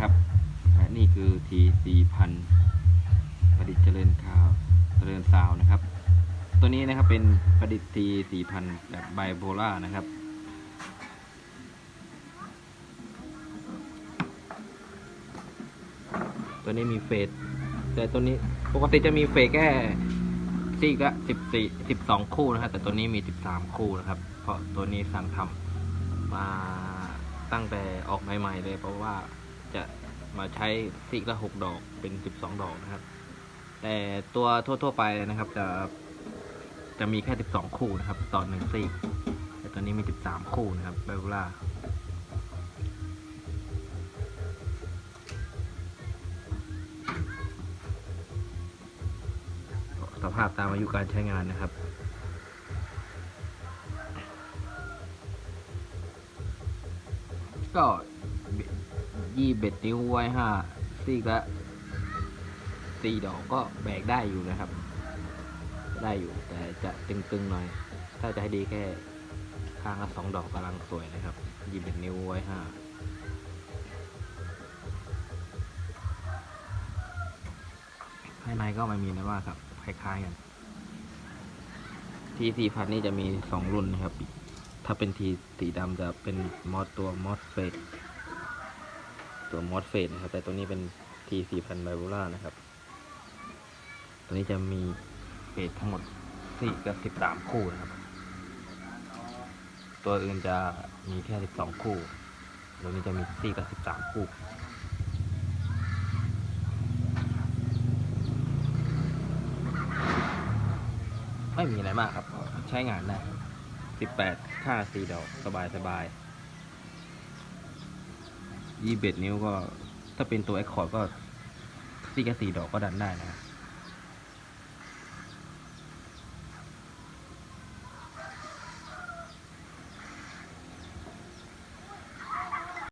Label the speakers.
Speaker 1: นะครับและนี่คือทีสี่พันประดิษฐ์เจริญข่าวเจริญซาวน์นะครับ ตัวนี้นะครับเป็นประดิษฐ์ทีสี่พันแบบไบโพล่านะครับตัวนี้มีเฟสแต่ตัวนี้ปกติจะมีเฟสแค่ซีกละสิบสี่สิบสองคู่นะครับแต่ตัวนี้มีสิบสามคู่นะครับ เพราะตัวนี้สั่งทำมาตั้งแต่ออกใหม่ๆเลยเพราะว่า จะมาใช้ซีกละหกดอกเป็นสิบสองดอกนะครับ แต่ตัวทั่ว ๆ ไปนะครับ จะจะมีแค่สิบสองคู่นะครับ ต่อหนึ่งซีกแต่ตัวนี้มีสิบสามคู่นะครับไบโอล่าสภาพตามอายุการใช้งานนะครับก็ ยี่เบ็ดนิ้วไว้ห้าซีกละสี่ดอกก็แบกได้อยู่นะครับ ได้อยู่แต่จะตึงๆหน่อย ถ้าจะให้ดีแค่ข้างละสองดอกกำลังสวยนะครับยี่เบ็ดนิ้วไว้ห้าภายในก็ไม่มีนะว่าครับคล้ายๆกันทีสี่พันนี่จะมีสองรุ่นนะครับ ถ้าเป็นทีสีดำจะเป็นมอสตัวมอสเฟด ตัวมอสเฟดนะครับ แต่ตัวนี้เป็นทีสี่พันไบโบล่านะครับ ตัวนี้จะมีเฟดทั้งหมดสี่กับสิบสามคู่นะครับ ตัวอื่นจะมีแค่สิบสองคู่ ตัวนี้จะมีสี่กับสิบสามคู่ไม่มีอะไรมากครับ ใช้งานได้สิบแปดค่าสี่ดอก สบายสบาย ยี่เบ็ดนิ้วก็ ถ้าเป็นตัว X คอร์ดก็สี่กับสี่ดอกก็ดันได้นะ